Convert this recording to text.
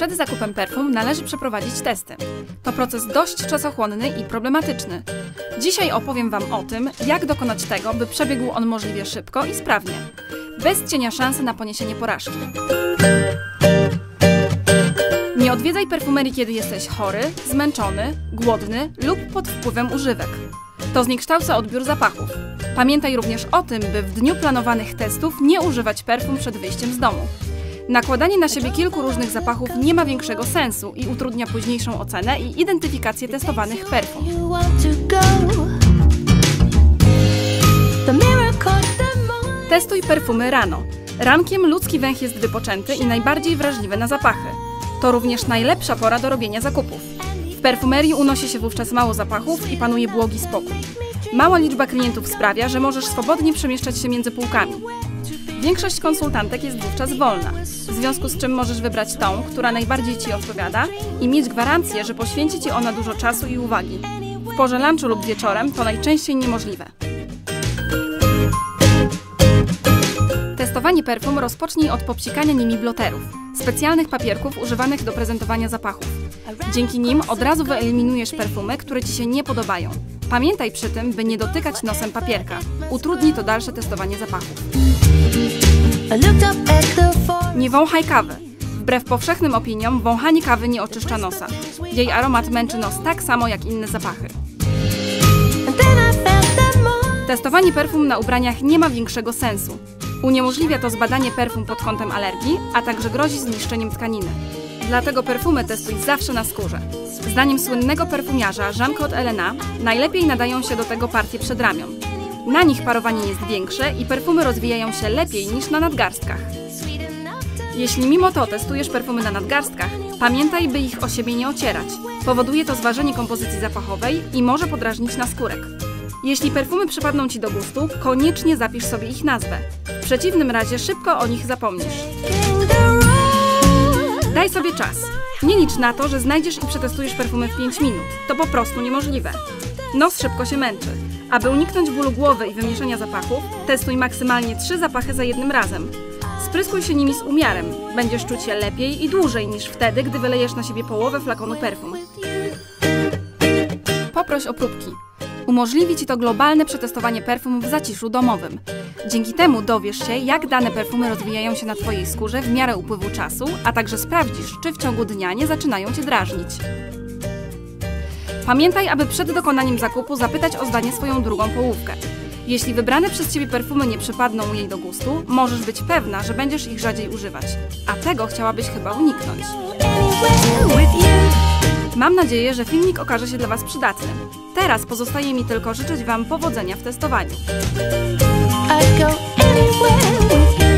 Przed zakupem perfum należy przeprowadzić testy. To proces dość czasochłonny i problematyczny. Dzisiaj opowiem Wam o tym, jak dokonać tego, by przebiegł on możliwie szybko i sprawnie, bez cienia szansy na poniesienie porażki. Nie odwiedzaj perfumerii, kiedy jesteś chory, zmęczony, głodny lub pod wpływem używek. To zniekształca odbiór zapachów. Pamiętaj również o tym, by w dniu planowanych testów nie używać perfum przed wyjściem z domu. Nakładanie na siebie kilku różnych zapachów nie ma większego sensu i utrudnia późniejszą ocenę i identyfikację testowanych perfum. Testuj perfumy rano. Rankiem ludzki węch jest wypoczęty i najbardziej wrażliwy na zapachy. To również najlepsza pora do robienia zakupów. W perfumerii unosi się wówczas mało zapachów i panuje błogi spokój. Mała liczba klientów sprawia, że możesz swobodnie przemieszczać się między półkami. Większość konsultantek jest wówczas wolna, w związku z czym możesz wybrać tą, która najbardziej Ci odpowiada i mieć gwarancję, że poświęci Ci ona dużo czasu i uwagi. W porze lunchu lub wieczorem to najczęściej niemożliwe. Testowanie perfum rozpocznij od popsikania nimi bloterów, specjalnych papierków używanych do prezentowania zapachów. Dzięki nim od razu wyeliminujesz perfumy, które Ci się nie podobają. Pamiętaj przy tym, by nie dotykać nosem papierka. Utrudni to dalsze testowanie zapachów. Nie wąchaj kawy. Wbrew powszechnym opiniom, wąchanie kawy nie oczyszcza nosa. Jej aromat męczy nos tak samo jak inne zapachy. Testowanie perfum na ubraniach nie ma większego sensu. Uniemożliwia to zbadanie perfum pod kątem alergii, a także grozi zniszczeniem tkaniny. Dlatego perfumy testuj zawsze na skórze. Zdaniem słynnego perfumiarza Jean-Claude Elena, najlepiej nadają się do tego partie przedramion. Na nich parowanie jest większe i perfumy rozwijają się lepiej niż na nadgarstkach. Jeśli mimo to testujesz perfumy na nadgarstkach, pamiętaj, by ich o siebie nie ocierać. Powoduje to zważenie kompozycji zapachowej i może podrażnić naskórek. Jeśli perfumy przypadną Ci do gustu, koniecznie zapisz sobie ich nazwę. W przeciwnym razie szybko o nich zapomnisz. Daj sobie czas. Nie licz na to, że znajdziesz i przetestujesz perfumy w 5 minut. To po prostu niemożliwe. Nos szybko się męczy. Aby uniknąć bólu głowy i wymieszania zapachów, testuj maksymalnie 3 zapachy za jednym razem. Spryskuj się nimi z umiarem. Będziesz czuć się lepiej i dłużej niż wtedy, gdy wylejesz na siebie połowę flakonu perfum. Poproś o próbki. Umożliwi Ci to globalne przetestowanie perfum w zaciszu domowym. Dzięki temu dowiesz się, jak dane perfumy rozwijają się na Twojej skórze w miarę upływu czasu, a także sprawdzisz, czy w ciągu dnia nie zaczynają Cię drażnić. Pamiętaj, aby przed dokonaniem zakupu zapytać o zdanie swoją drugą połówkę. Jeśli wybrane przez Ciebie perfumy nie przypadną jej do gustu, możesz być pewna, że będziesz ich rzadziej używać. A tego chciałabyś chyba uniknąć. Mam nadzieję, że filmik okaże się dla Was przydatny. Teraz pozostaje mi tylko życzyć Wam powodzenia w testowaniu. I'd go anywhere with you.